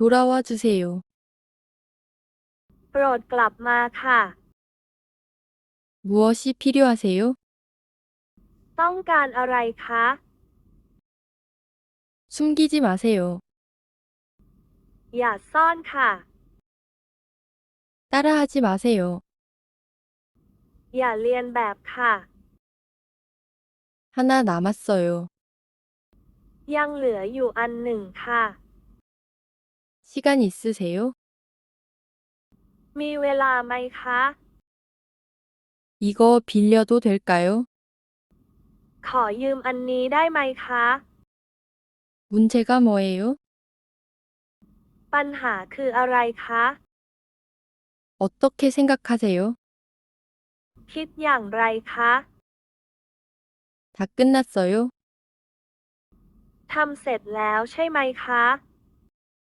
돌아와 주세요. โปรดกลับมาค่ะ 무엇이 필요하세요? ต้องการอะไรคะ 숨기지 마세요. อย่าซ่อนค่ะ 따라하지 마세요. อย่าเลียนแบบค่ะ 하나 남았어요. ยังเหลืออยู่อันหนึ่งค่ะ 시간 있으세요? มีเวลาไหมคะ 이거 빌려도 될까요? ขอยืมอันนี้ได้ไหมคะ 문제가 뭐예요? ปัญหาคืออะไรคะ 어떻게 생각하세요? คิดอย่างไรคะ 다 끝났어요? ทำเสร็จแล้วใช่ไหมคะ